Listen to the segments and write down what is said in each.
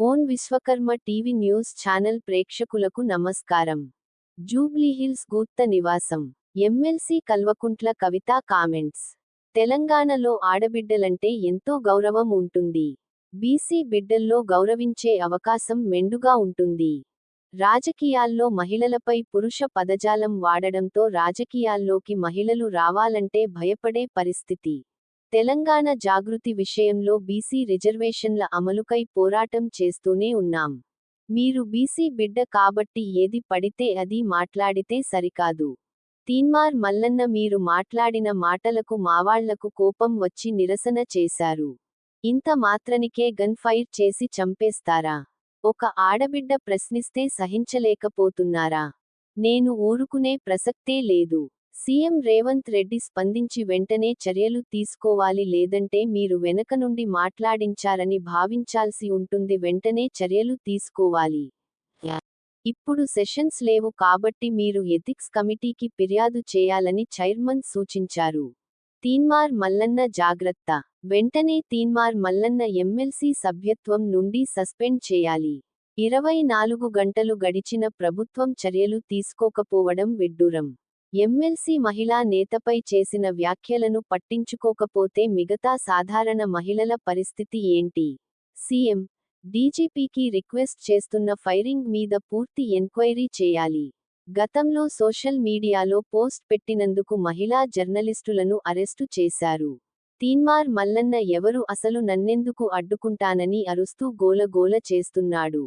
Own Vishwakarma TV news channel ప్రేక్షకులకు నమస్కారం. జూబ్లీహిల్స్ గూత్త నివాసం. MLC Kalvakuntla Kavitha comments. తెలంగాణలో ఆడబిడ్డలంటే ఎంతో గౌరవం ఉంటుంది. బీసీ బిడ్డల్లో గౌరవించే అవకాశం మెండుగా ఉంటుంది. రాజకీయాల్లో మహిళలపై పురుష పదజాలం వాడడంతో రాజకీయాల్లోకి మహిళలు రావాలంటే భయపడే పరిస్థితి. తెలంగాణ జాగృతి విషయంలో బీసీ రిజర్వేషన్ల అమలుకై పోరాటం చేస్తూనే ఉన్నాం. మీరు బీసీ బిడ్డ కాబట్టి ఏది పడితే అది మాట్లాడితే సరికాదు. తీన్మార్ మల్లన్న మీరు మాట్లాడిన మాటలకు మావాళ్ళకు కోపం వచ్చి నిరసన చేశారు. ఇంత మాత్రనికే గన్ ఫైర్ చేసి చంపేస్తారా? ఒక ఆడబిడ్డ ప్రశ్నిస్తే సహించలేకపోతున్నారా? నేను ఊరుకునే ప్రసక్తే లేదు. సీఎం రేవంత్ రెడ్డి స్పందించి వెంటనే చర్యలు తీసుకోవాలి లేదంటే మీరు వెనక నుండి మాట్లాడించారని భావించాల్సి ఉంటుంది వెంటనే చర్యలు తీసుకోవాలి. ఇప్పుడు సెషన్స్ లేవు కాబట్టి మీరు ఎథిక్స్ కమిటీకి ఫిర్యాదు చేయాలని చైర్మన్ సూచించారు. తీన్మార్ మల్లన్న జాగ్రత్త. వెంటనే తీన్మార్ మల్లన్న ఎమ్మెల్సీ సభ్యత్వం నుండి సస్పెండ్ చేయాలి. ఇరవై నాలుగు గంటలు గడిచిన ప్రభుత్వం చర్యలు తీసుకోకపోవడం విడ్డూరం. ఎమ్మెల్సీ మహిళా నేతపై చేసిన వ్యాఖ్యలను పట్టించుకోకపోతే మిగతా సాధారణ మహిళల పరిస్థితి ఏంటి? సీఎం డీజీపీకి రిక్వెస్ట్ చేస్తున్న ఫైరింగ్ మీద పూర్తి ఎంక్వైరీ చేయాలి. గతంలో సోషల్ మీడియాలో పోస్ట్ పెట్టినందుకు మహిళా జర్నలిస్టులను అరెస్టు చేశారు. తీన్మార్ మల్లన్న ఎవరు అసలు నన్నెందుకు అడ్డుకుంటానని అరుస్తూ గోలగోల చేస్తున్నాడు.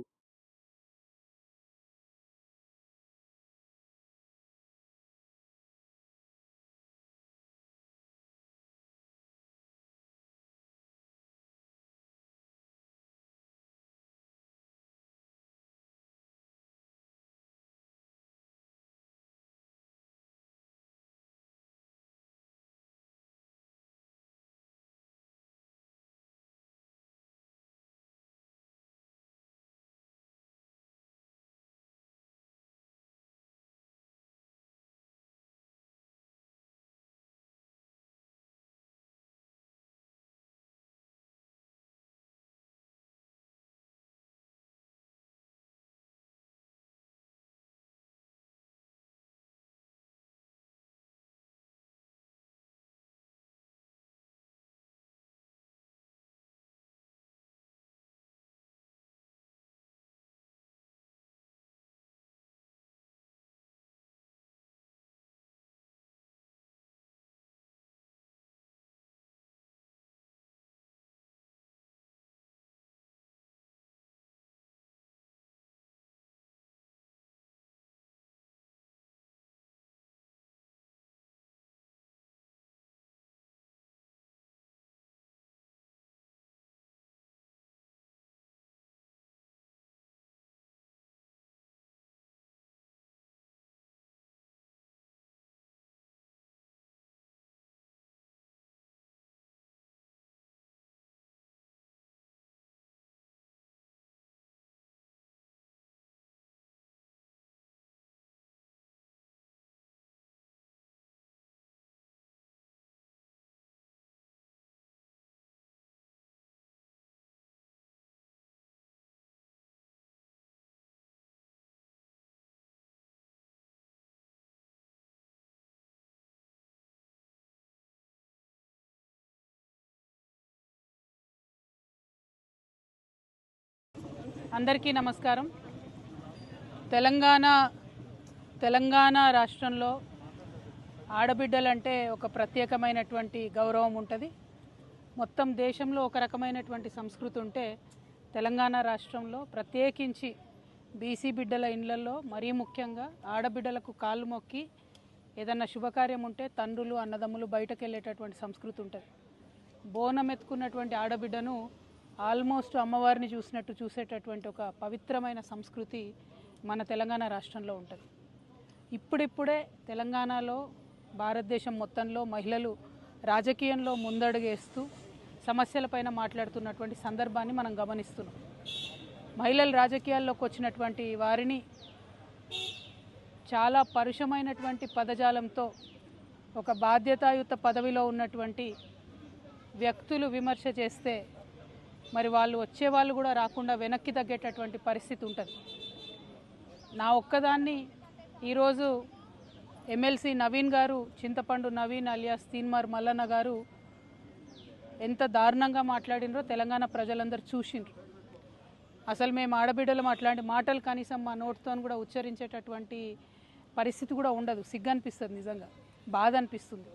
అందరికీ నమస్కారం. తెలంగాణ తెలంగాణ రాష్ట్రంలో ఆడబిడ్డలంటే ఒక ప్రత్యేకమైనటువంటి గౌరవం ఉంటుంది. మొత్తం దేశంలో ఒక రకమైనటువంటి సంస్కృతి ఉంటే తెలంగాణ రాష్ట్రంలో ప్రత్యేకించి బీసీ బిడ్డల ఇండ్లలో మరీ ముఖ్యంగా ఆడబిడ్డలకు కాళ్ళు మొక్కి ఏదన్నా శుభకార్యం ఉంటే తండ్రులు అన్నదమ్ములు బయటకు వెళ్ళేటటువంటి సంస్కృతి ఉంటుంది. బోనం ఎత్తుకున్నటువంటి ఆడబిడ్డను ఆల్మోస్ట్ అమ్మవారిని చూసినట్టు చూసేటటువంటి ఒక పవిత్రమైన సంస్కృతి మన తెలంగాణ రాష్ట్రంలో ఉంటుంది. ఇప్పుడిప్పుడే తెలంగాణలో భారతదేశం మొత్తంలో మహిళలు రాజకీయంలో ముందడుగేస్తూ సమస్యలపైన మాట్లాడుతున్నటువంటి సందర్భాన్ని మనం గమనిస్తున్నాం. మహిళలు రాజకీయాల్లోకి వచ్చినటువంటి వారిని చాలా పరుషమైనటువంటి పదజాలంతో ఒక బాధ్యతాయుత పదవిలో ఉన్నటువంటి వ్యక్తులు విమర్శ చేస్తే మరి వాళ్ళు వచ్చే వాళ్ళు కూడా రాకుండా వెనక్కి తగ్గేటటువంటి పరిస్థితి ఉంటుంది. నా ఒక్కదాన్ని ఈరోజు ఎమ్మెల్సీ నవీన్ గారు చింతపండు నవీన్ అలియాస్ తీన్మార్ మల్లన్న గారు ఎంత దారుణంగా మాట్లాడినరో తెలంగాణ ప్రజలందరూ చూసిండ్రు. అసలు మేము ఆడబిడ్డలు అట్లాంటి మాటలు కనీసం మా నోటితో కూడా ఉచ్చరించేటటువంటి పరిస్థితి కూడా ఉండదు. సిగ్గు అనిపిస్తుంది నిజంగా. బాధ అనిపిస్తుంది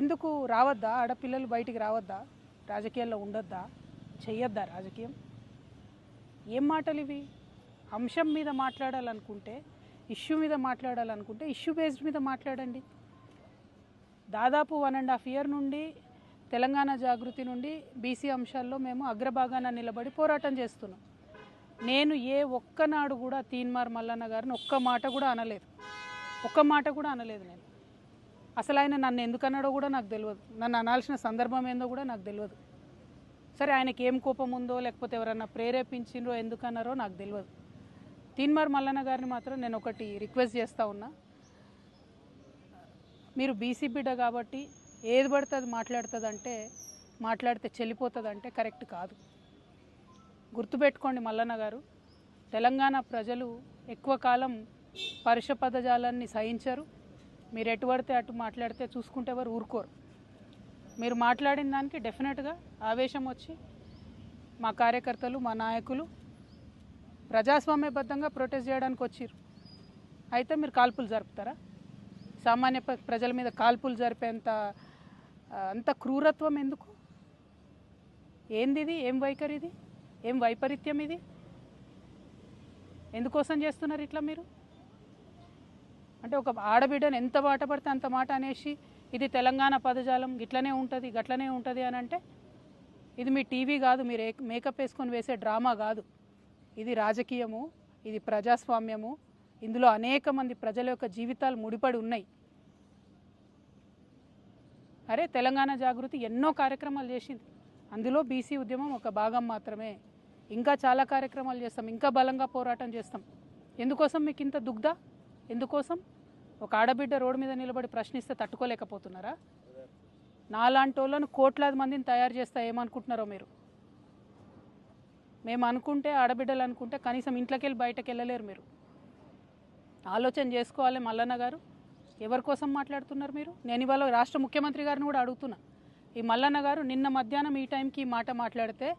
ఎందుకు రావద్దా? ఆడపిల్లలు బయటికి రావద్దా? రాజకీయాల్లో ఉండొద్దా? చెయ్యొద్దా రాజకీయం? ఏం మాటలు ఇవి? అంశం మీద మాట్లాడాలనుకుంటే ఇష్యూ మీద మాట్లాడాలనుకుంటే ఇష్యూ బేస్డ్ మీద మాట్లాడండి. దాదాపు వన్ అండ్ హాఫ్ ఇయర్ నుండి తెలంగాణ జాగృతి నుండి బీసీ అంశాల్లో మేము అగ్రభాగాన నిలబడి పోరాటం చేస్తున్నాం. నేను ఏ ఒక్కనాడు కూడా తీన్మార్ మల్లన్న గారిని ఒక్క మాట కూడా అనలేదు. ఒక్క మాట కూడా అనలేదు నేను. అసలు ఆయన నన్ను ఎందుకు అన్నాడో కూడా నాకు తెలియదు. నన్ను అనాల్సిన సందర్భం ఏందో కూడా నాకు తెలియదు. సరే ఆయనకి ఏం కోపం ఉందో లేకపోతే ఎవరన్నా ప్రేరేపించిండ్రో ఎందుకన్నారో నాకు తెలియదు. తీన్మార్ మల్లన్న గారిని మాత్రం నేను ఒకటి రిక్వెస్ట్ చేస్తూ ఉన్నా. మీరు బీసీ బిడ్డ కాబట్టి ఏది పడితే అది మాట్లాడుతుంది అంటే మాట్లాడితే చెల్లిపోతుంది అంటే కరెక్ట్ కాదు. గుర్తుపెట్టుకోండి మల్లన్న గారు తెలంగాణ ప్రజలు ఎక్కువ కాలం పరుష పదజాలాన్ని సహించరు. మీరు ఎటు పడితే అటు మాట్లాడితే చూసుకుంటే ఎవరు ఊరుకోరు. మీరు మాట్లాడిన దానికి డెఫినెట్గా ఆవేశం వచ్చి మా కార్యకర్తలు మా నాయకులు ప్రజాస్వామ్యబద్ధంగా ప్రొటెస్ట్ చేయడానికి వచ్చారు. అయితే మీరు కాల్పులు జరుపుతారా? సామాన్య ప్ర- ప్రజల మీద కాల్పులు జరిపేంత అంత క్రూరత్వం ఎందుకు? ఏంది ఇది ఏం వైఖరి ఇది ఏం వైపరీత్యం ఇది? ఎందుకోసం చేస్తున్నారు ఇట్లా మీరు? అంటే ఒక ఆడబిడ్డను ఎంత మాట పడితే అంత మాట అనేసి ఇది తెలంగాణ పదజాలం ఇట్లనే ఉంటుంది గట్లనే ఉంటుంది అని అంటే ఇది మీ టీవీ కాదు మీరు మేకప్ వేసుకొని వేసే డ్రామా కాదు. ఇది రాజకీయము ఇది ప్రజాస్వామ్యము. ఇందులో అనేక మంది ప్రజల యొక్క జీవితాలు ముడిపడి ఉన్నాయి. అరే తెలంగాణ జాగృతి ఎన్నో కార్యక్రమాలు చేసింది. అందులో బీసీ ఉద్యమం ఒక భాగం మాత్రమే. ఇంకా చాలా కార్యక్రమాలు చేస్తాం ఇంకా బలంగా పోరాటం చేస్తాం. ఎందుకోసం మీకు ఇంత దుగ్ధ? ఎందుకోసం? ఒక ఆడబిడ్డ రోడ్డు మీద నిలబడి ప్రశ్నిస్తే తట్టుకోలేకపోతున్నారా? నాలాంటి వాళ్ళను కోట్లాది మందిని తయారు చేస్తా ఏమనుకుంటున్నారో మీరు? మేము అనుకుంటే ఆడబిడ్డలు అనుకుంటే కనీసం ఇంట్లోకి వెళ్ళి బయటకు వెళ్ళలేరు మీరు. ఆలోచన చేసుకోవాలి మల్లన్న గారు. ఎవరి కోసం మాట్లాడుతున్నారు మీరు? నేను ఇవాళ రాష్ట్ర ముఖ్యమంత్రి గారిని కూడా అడుగుతున్నా. ఈ మల్లన్న గారు నిన్న మధ్యాహ్నం ఈ టైంకి ఈ మాట మాట్లాడితే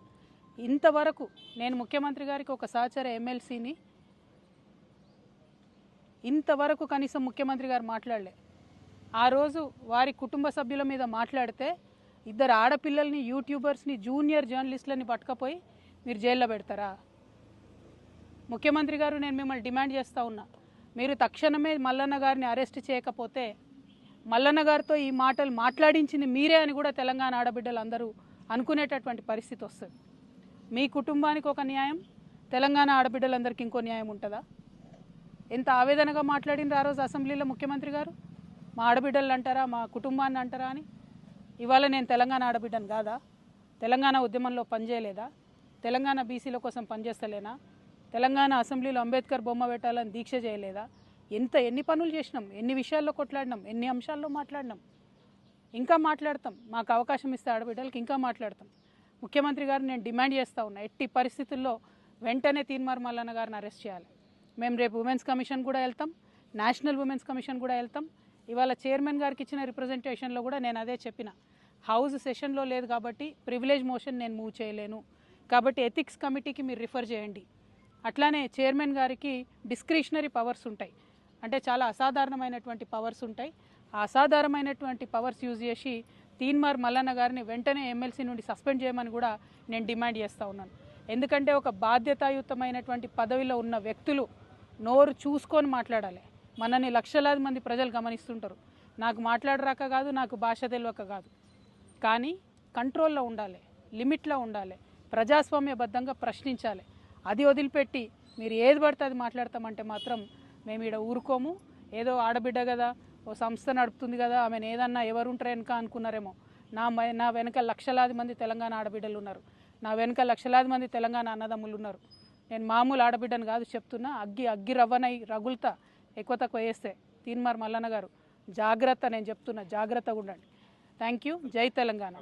ఇంతవరకు నేను ముఖ్యమంత్రి గారికి ఒక సహచర ఎమ్మెల్సీని ఇంతవరకు కనీసం ముఖ్యమంత్రి గారు మాట్లాడలే. ఆ రోజు వారి కుటుంబ సభ్యుల మీద మాట్లాడితే ఇద్దరు ఆడపిల్లల్ని యూట్యూబర్స్ని జూనియర్ జర్నలిస్టులని పట్టుకపోయి మీరు జైల్లో పెడతారా? ముఖ్యమంత్రి గారు నేను మిమ్మల్ని డిమాండ్ చేస్తూ ఉన్నా. మీరు తక్షణమే మల్లన్న గారిని అరెస్ట్ చేయకపోతే మల్లన్న గారితో ఈ మాటలు మాట్లాడించింది మీరే అని కూడా తెలంగాణ ఆడబిడ్డలు అందరూ అనుకునేటటువంటి పరిస్థితి వస్తుంది. మీ కుటుంబానికి ఒక న్యాయం తెలంగాణ ఆడబిడ్డలందరికీ ఇంకో న్యాయం ఉంటుందా? ఎంత ఆవేదనగా మాట్లాడినారు ఆ రోజు అసెంబ్లీలో ముఖ్యమంత్రి గారు? మా ఆడబిడ్డలు అంటారా మా కుటుంబాన్ని అంటారా అని? ఇవాళ నేను తెలంగాణ ఆడబిడ్డను కాదా? తెలంగాణ ఉద్యమంలో పనిచేయలేదా? తెలంగాణ బీసీల కోసం పనిచేస్తలేనా? తెలంగాణ అసెంబ్లీలో అంబేద్కర్ బొమ్మ పెట్టాలని దీక్ష చేయలేదా? ఎంత ఎన్ని పనులు చేసినాం? ఎన్ని విషయాల్లో కొట్లాడినాం? ఎన్ని అంశాల్లో మాట్లాడినాం? ఇంకా మాట్లాడతాం. మాకు అవకాశం ఇస్తే ఆడబిడ్డలకి ఇంకా మాట్లాడతాం. ముఖ్యమంత్రి గారు నేను డిమాండ్ చేస్తూ ఉన్నా ఎట్టి పరిస్థితుల్లో వెంటనే తీన్మార్ మల్లన్న గారిని అరెస్ట్ చేయాలి. మేము రేపు ఉమెన్స్ కమిషన్ కూడా వెళ్తాం నేషనల్ ఉమెన్స్ కమిషన్ కూడా వెళ్తాం. ఇవాళ చైర్మన్ గారికి ఇచ్చిన రిప్రజెంటేషన్లో కూడా నేను అదే చెప్పిన. హౌస్ సెషన్లో లేదు కాబట్టి ప్రివిలేజ్ మోషన్ నేను మూవ్ చేయలేను. కాబట్టి ఎథిక్స్ కమిటీకి మీరు రిఫర్ చేయండి. అట్లానే చైర్మన్ గారికి డిస్క్రిషనరీ పవర్స్ ఉంటాయి. అంటే చాలా అసాధారణమైనటువంటి పవర్స్ ఉంటాయి. ఆ అసాధారణమైనటువంటి పవర్స్ యూజ్ చేసి తీన్మార్ మల్లన్న గారిని వెంటనే ఎమ్మెల్సీ నుండి సస్పెండ్ చేయమని కూడా నేను డిమాండ్ చేస్తూ ఉన్నాను. ఎందుకంటే ఒక బాధ్యతాయుతమైనటువంటి పదవిలో ఉన్న వ్యక్తులు నోరు చూసుకొని మాట్లాడాలి. మనని లక్షలాది మంది ప్రజలు గమనిస్తుంటారు. నాకు మాట్లాడరాక కాదు నాకు భాష తెలియక కాదు. కానీ కంట్రోల్లో ఉండాలి లిమిట్లో ఉండాలి ప్రజాస్వామ్యబద్ధంగా ప్రశ్నించాలి. అది వదిలిపెట్టి మీరు ఏది పడితే అది మాట్లాడతామంటే మాత్రం మేము ఈడ ఊరుకోము. ఏదో ఆడబిడ్డ కదా ఓ సంస్థ నడుపుతుంది కదా ఆమెను ఏదన్నా ఎవరుంటారు వెనుక వెనక అనుకున్నారేమో. నా నా వెనక లక్షలాది మంది తెలంగాణ ఆడబిడ్డలు ఉన్నారు. నా వెనక లక్షలాది మంది తెలంగాణ అన్నదమ్ములు ఉన్నారు. నేను మామూలు ఆడబిడ్డను కాదు చెప్తున్నా అగ్గి అగ్గి రవ్వనై రగులుతా ఎక్కువ తక్కువ వేస్తే. తీన్మార్ మల్లన్న గారు జాగ్రత్త నేను చెప్తున్నా జాగ్రత్తగా ఉండండి. థ్యాంక్ యూ జై తెలంగాణ.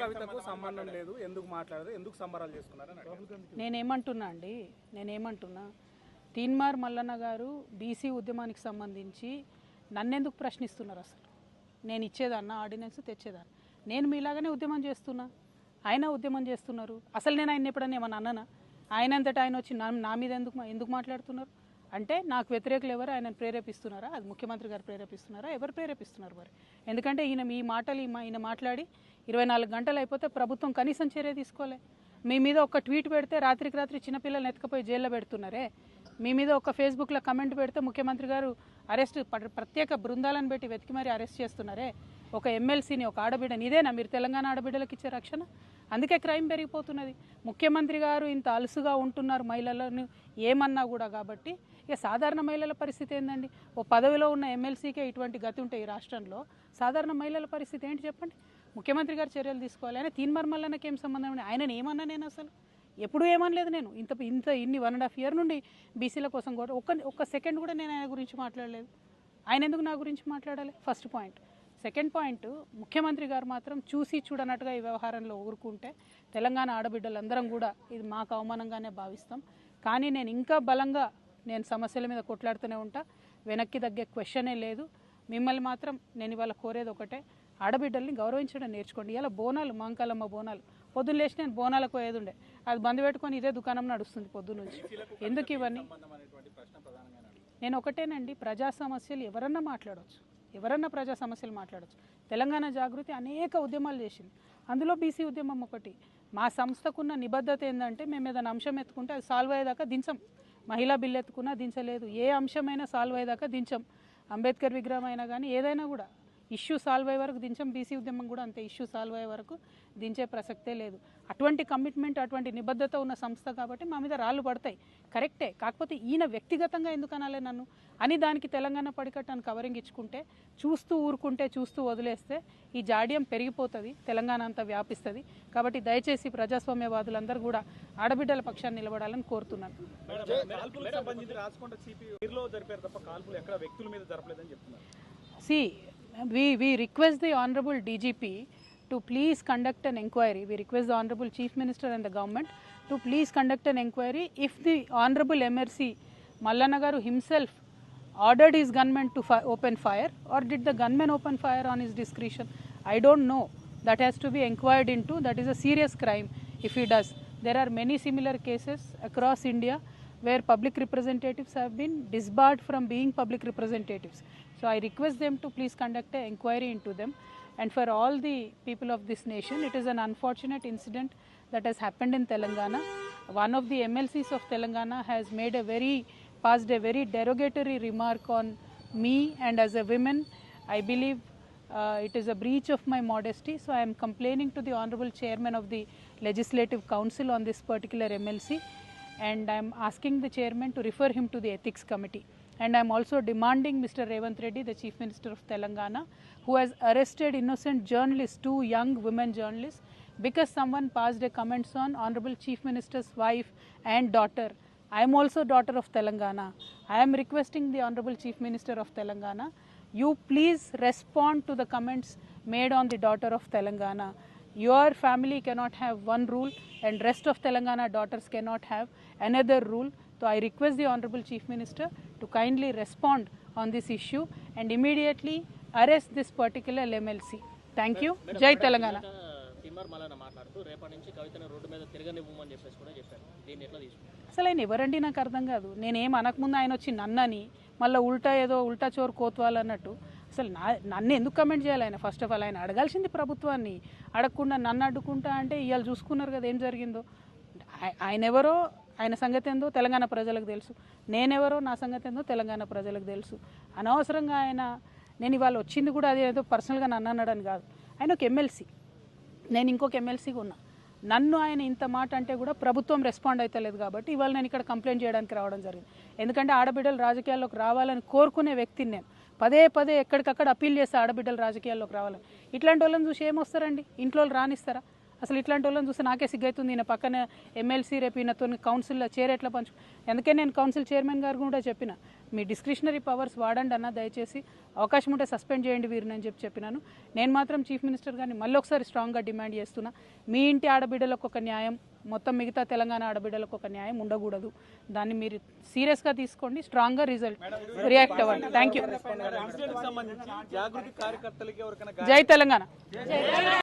కవితకు సంబంధం లేదు ఎందుకు మాట్లాడదు ఎందుకు సంబరాలు చేసుకున్నారని నేనేమంటున్నా అండి నేనేమంటున్నా తీన్మార్ మల్లన్న గారు బీసీ ఉద్యమానికి సంబంధించి నన్నెందుకు ప్రశ్నిస్తున్నారు అసలు? నేను ఇచ్చేదాన్న ఆర్డినెన్స్ తెచ్చేదాన్ని. నేను మీలాగానే ఉద్యమం చేస్తున్నా. ఆయన ఉద్యమం చేస్తున్నారు. అసలు నేను ఆయన ఎప్పుడన్నా ఏమన్నా అన్నానా? ఆయన అంతటా ఆయన వచ్చి నా నా మీద ఎందుకు ఎందుకు మాట్లాడుతున్నారు? అంటే నాకు వ్యతిరేకులు ఎవరు? ఆయనను ప్రేరేపిస్తున్నారా? అది ముఖ్యమంత్రి గారు ప్రేరేపిస్తున్నారా? ఎవరు ప్రేరేపిస్తున్నారు మరి? ఎందుకంటే ఈయన మీ మాటలు ఈ మా- ఈయన మాట్లాడి ఇరవై నాలుగు గంటలు అయిపోతే ప్రభుత్వం కనీసం చర్య తీసుకోలే. మీ మీద ఒక ట్వీట్ పెడితే రాత్రికి రాత్రి చిన్నపిల్లల్ని ఎత్తుకపోయి జైల్లో పెడుతున్నారే? మీ మీద ఒక ఫేస్బుక్లో కమెంట్ పెడితే ముఖ్యమంత్రి గారు అరెస్ట్ ప్రత్యేక బృందాలను పెట్టి వెతికి మరీ అరెస్ట్ చేస్తున్నారే. ఒక ఎమ్మెల్సీని ఒక ఆడబిడ్డని. ఇదేనా మీరు తెలంగాణ ఆడబిడ్డలకు ఇచ్చే రక్షణ? అందుకే క్రైమ్ పెరిగిపోతున్నది. ముఖ్యమంత్రి గారు ఇంత అలుసుగా ఉంటున్నారు మహిళలను ఏమన్నా కూడా కాబట్టి. ఇక సాధారణ మహిళల పరిస్థితి ఏందండి? ఓ పదవిలో ఉన్న ఎమ్మెల్సీకే ఇటువంటి గతి ఉంటే ఈ రాష్ట్రంలో సాధారణ మహిళల పరిస్థితి ఏంటి చెప్పండి? ముఖ్యమంత్రి గారు చర్యలు తీసుకోవాలి. ఆయన తీన్మర్మల్లనకేం ఏం సంబంధం ఉంది? ఆయన ఏమన్నా నేను అసలు? ఎప్పుడూ ఏమనలేదు నేను. ఇంత ఇంత ఇన్ని వన్ అండ్ హాఫ్ ఇయర్ నుండి బీసీల కోసం కూడా ఒక్క ఒక్క సెకండ్ కూడా నేను ఆయన గురించి మాట్లాడలేదు. ఆయన ఎందుకు నా గురించి మాట్లాడాలి? ఫస్ట్ పాయింట్ సెకండ్ పాయింట్ ముఖ్యమంత్రి గారు మాత్రం చూసి చూడనట్టుగా ఈ వ్యవహారంలో ఊరుకుంటే తెలంగాణ ఆడబిడ్డలందరం కూడా ఇది మాకు అవమానంగానే భావిస్తాం. కానీ నేను ఇంకా బలంగా నేను సమస్యల మీద కొట్లాడుతూనే ఉంటా. వెనక్కి తగ్గే క్వశ్చనే లేదు. మిమ్మల్ని మాత్రం నేను ఇవాళ కోరేది ఒకటే ఆడబిడ్డల్ని గౌరవించడం నేర్చుకోండి. ఇలా బోనాలు మాంకాలమ్మ బోనాలు. పొద్దున్న లేచి నేను బోనాలకు పోయేది ఉండే అది బంద్ పెట్టుకొని ఇదే దుకాణం నడుస్తుంది పొద్దున్న నుంచి ఎందుకు ఇవన్నీ? నేను ఒకటేనండి ప్రజా సమస్యలు ఎవరన్నా మాట్లాడవచ్చు ఎవరన్నా ప్రజా సమస్యలు మాట్లాడవచ్చు తెలంగాణ జాగృతి అనేక ఉద్యమాలు చేసింది. అందులో బీసీ ఉద్యమం ఒకటి. మా సంస్థకున్న నిబద్ధత ఏంటంటే మేము ఏదైనా అంశం ఎత్తుకుంటే అది సాల్వ్ అయ్యేదాకా దించం. మహిళా బిల్లు ఎత్తుకున్నా దించలేదు. ఏ అంశమైనా సాల్వ్ అయ్యేదాకా దించం. అంబేద్కర్ విగ్రహం అయినా కానీ ఏదైనా కూడా. ఇష్యూ సాల్వ్ అయ్యే వరకు దించం. బీసీ ఉద్యమం కూడా అంతే. ఇష్యూ సాల్వ్ అయ్యే వరకు దించే ప్రసక్తే లేదు. అటువంటి కమిట్మెంట్ అటువంటి నిబద్ధత ఉన్న సంస్థ కాబట్టి మా మీద రాళ్ళు పడతాయి. కరెక్టే కాకపోతే ఈయన వ్యక్తిగతంగా ఎందుకు అనాలి నన్ను? అని దానికి తెలంగాణ పడికట్టాను కవరింగ్ ఇచ్చుకుంటే చూస్తూ ఊరుకుంటే చూస్తూ వదిలేస్తే ఈ జాడ్యం పెరిగిపోతుంది తెలంగాణ అంతా వ్యాపిస్తుంది. కాబట్టి దయచేసి ప్రజాస్వామ్యవాదులందరూ కూడా ఆడబిడ్డల పక్షాన్ని నిలబడాలని కోరుతున్నాను. కాల్పులకు సంబంధించి రాసుకుంటే సిపి ఊర్లో జరిపారు తప్ప to please conduct an inquiry. We request the Honorable Chief Minister and the government to please conduct an inquiry if the Honorable MRC Mallanagaru himself ordered his gunman to fi open fire or did the gunman open fire on his discretion? I don't know. That has to be inquired into. That is a serious crime if he does. There are many similar cases across India where public representatives have been disbarred from being public representatives. So I request them to please conduct an inquiry into them. And for all the people of this nation, it is an unfortunate incident that has happened in Telangana. One of the MLCs of Telangana has made a very, passed a very derogatory remark on me and as a woman. I believe uh, it is a breach of my modesty. So I am complaining to the Honorable Chairman of the Legislative Council on this particular MLC and I am asking the chairman to refer him to the ethics committee. And I am also demanding Mr. Revant Reddy, the Chief Minister of Telangana, who has arrested innocent journalists, two young women journalists, because someone passed a comments on Honorable Chief Minister's wife and daughter. I am also daughter of Telangana. I am requesting the Honorable Chief Minister of Telangana, you please respond to the comments made on the daughter of Telangana. Your family cannot have one rule and rest of Telangana daughters cannot have another rule. So I request the Honorable Chief Minister to kindly respond on this issue and immediately arrest this particular MLC. Thank you. Jai Telangana. తిమ్మర్ Mallanna మాట్లాడుతూ రేపటి నుంచి కవితను road మీద తిరగనివ్వమని చెప్పేసి కూడా చెప్పారు. దీన్ని ఎట్లా తీసుకుంటారు? అసలు ఆయన ఎవరండి? నాకు అర్థం కాదు. నేనేం అనకముందు ఆయన వచ్చి నన్నని మళ్ళీ ఉల్టా ఏదో ఉల్టా చోరు కోత్వాల్ అన్నట్టు. అసలు నా నన్ను ఎందుకు కమెంట్ చేయాలి ఆయన? ఫస్ట్ ఆఫ్ ఆల్ ఆయన అడగాల్సింది ప్రభుత్వాన్ని. అడగకుండా నన్ను అడ్డుకుంటా అంటే ఇవాళ చూసుకున్నారు కదా ఏం జరిగిందో. ఆయ- ఆయన ఎవరో ఆయన సంగతి ఏందో తెలంగాణ ప్రజలకు తెలుసు. నేనెవరో నా సంగతి ఏందో తెలంగాణ ప్రజలకు తెలుసు. అనవసరంగా ఆయన నేను ఇవాళ వచ్చింది కూడా అది ఏదో పర్సనల్గా నన్ను అన్నాడని కాదు. ఆయన ఒక ఎమ్మెల్సీ. నేను ఇంకొక ఎమ్మెల్సీగా ఉన్నా. నన్ను ఆయన ఇంత మాట అంటే కూడా ప్రభుత్వం రెస్పాండ్ అవుతలేదు కాబట్టి ఇవాళ నేను ఇక్కడ కంప్లైంట్ చేయడానికి రావడం జరిగింది. ఎందుకంటే ఆడబిడ్డలు రాజకీయాల్లోకి రావాలని కోరుకునే వ్యక్తిని నేను. పదే పదే ఎక్కడికక్కడ అప్పీల్ చేస్తే ఆడబిడ్డలు రాజకీయాల్లోకి రావాలని. ఇట్లాంటి వాళ్ళని చూసి ఏమొస్తారండి? ఇంట్లో వాళ్ళు రానిస్తారా? అసలు ఇట్లాంటి వాళ్ళని చూస్తే నాకే సిగ్గైతుంది. ఈయన పక్కన ఎమ్మెల్సీ రేపు ఈయనతో కౌన్సిల్లో చైర్ ఎట్లా పంచు? అందుకే నేను కౌన్సిల్ చైర్మన్ గారు కూడా చెప్పిన మీ డిస్క్రిషనరీ పవర్స్ వాడండి అన్న దయచేసి అవకాశం ఉంటే సస్పెండ్ చేయండి వీరిని అని చెప్పి చెప్పినాను. నేను మాత్రం చీఫ్ మినిస్టర్ గారిని మళ్ళీ ఒకసారి స్ట్రాంగ్గా డిమాండ్ చేస్తున్నా. మీ ఇంటి ఆడబిడ్డలకు ఒక న్యాయం మొత్తం మిగతా తెలంగాణ ఆడబిడ్డలకు ఒక న్యాయం ఉండకూడదు. దాన్ని మీరు సీరియస్గా తీసుకోండి స్ట్రాంగ్గా రిజల్ట్ రియాక్ట్ అవ్వండి. థ్యాంక్ యూ జై తెలంగాణ.